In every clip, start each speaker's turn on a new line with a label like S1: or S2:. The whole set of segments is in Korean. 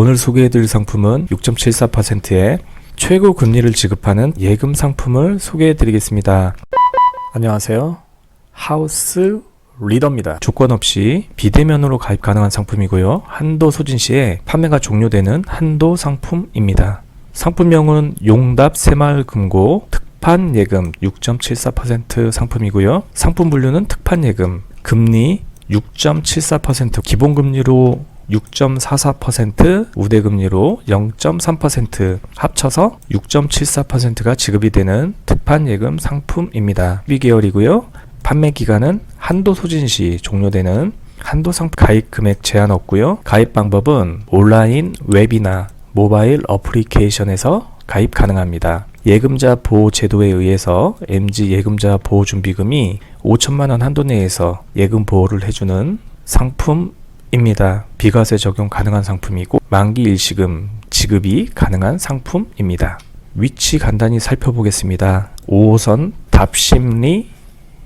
S1: 오늘 소개해드릴 상품은 6.74%의 최고 금리를 지급하는 예금 상품을 소개해드리겠습니다. 안녕하세요. 하우스 리더입니다. 조건 없이 비대면으로 가입 가능한 상품이고요. 한도 소진 시에 판매가 종료되는 한도 상품입니다. 상품명은 용답 새마을 금고 특판 예금 6.74% 상품이고요. 상품 분류는 특판 예금, 금리 6.74% 기본 금리로 6.44% 우대 금리로 0.3% 합쳐서 6.74%가 지급이 되는 특판 예금 상품입니다. 12개월이고요. 판매 기간은 한도 소진 시 종료되는 한도 상품 가입 금액 제한 없고요. 가입 방법은 온라인 웹이나 모바일 어플리케이션에서 가입 가능합니다. 예금자 보호 제도에 의해서 MG 예금자 보호 준비금이 5천만 원 한도 내에서 예금 보호를 해주는 상품 입니다. 비과세 적용 가능한 상품이고 만기 일시금 지급이 가능한 상품입니다. 위치 간단히 살펴보겠습니다. 5호선 답심리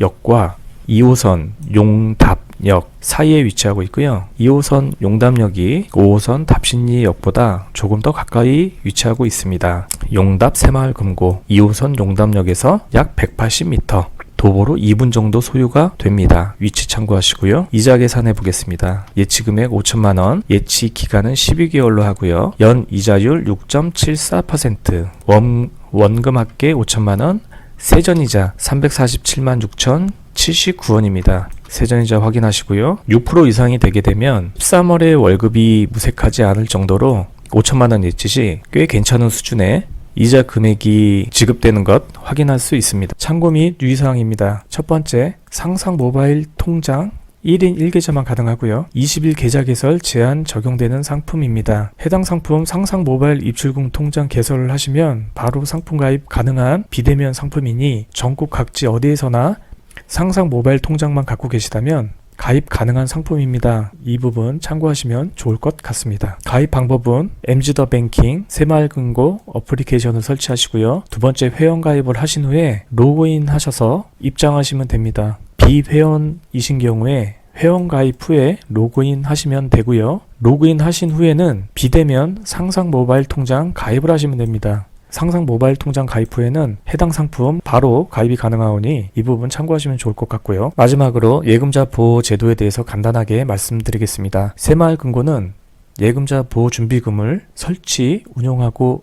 S1: 역과 2호선 용답역 사이에 위치하고 있고요. 2호선 용답역이 5호선 답신리역보다 조금 더 가까이 위치하고 있습니다. 용답 새마을 금고 2호선 용답역에서 약 180m 도보로 2분 정도 소요가 됩니다. 위치 참고하시고요. 이자 계산해 보겠습니다. 예치 금액 5천만 원, 예치 기간은 12개월로 하고요. 연 이자율 6.74%, 원 원금 합계 5천만 원, 세전이자 347만 6천 79원입니다. 세전이자 확인하시고요. 6% 이상이 되게 되면 13월에 월급이 무색하지 않을 정도로 5천만 원 예치 시 꽤 괜찮은 수준의 이자 금액이 지급되는 것 확인할 수 있습니다. 참고 및 유의사항입니다. 첫 번째, 상상 모바일 통장 1인 1계좌만 가능하고요. 20일 계좌 개설 제한 적용되는 상품입니다. 해당 상품 상상 모바일 입출금 통장 개설을 하시면 바로 상품 가입 가능한 비대면 상품이니 전국 각지 어디에서나 상상 모바일 통장만 갖고 계시다면 가입 가능한 상품입니다. 이 부분 참고하시면 좋을 것 같습니다. 가입 방법은 MG더 뱅킹 새마을금고 어플리케이션을 설치하시고요. 두 번째 회원 가입을 하신 후에 로그인 하셔서 입장하시면 됩니다. 비회원이신 경우에 회원 가입 후에 로그인 하시면 되고요. 로그인 하신 후에는 비대면 상상 모바일 통장 가입을 하시면 됩니다. 상상 모바일 통장 가입 후에는 해당 상품 바로 가입이 가능하오니 이 부분 참고하시면 좋을 것 같고요. 마지막으로 예금자 보호 제도에 대해서 간단하게 말씀드리겠습니다. 새마을금고는 예금자 보호 준비금을 설치 운용하고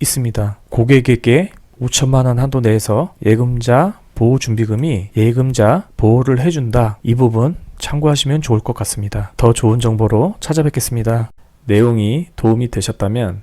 S1: 있습니다. 고객에게 5천만 원 한도 내에서 예금자 보호 준비금이 예금자 보호를 해준다. 이 부분 참고하시면 좋을 것 같습니다. 더 좋은 정보로 찾아뵙겠습니다. 내용이 도움이 되셨다면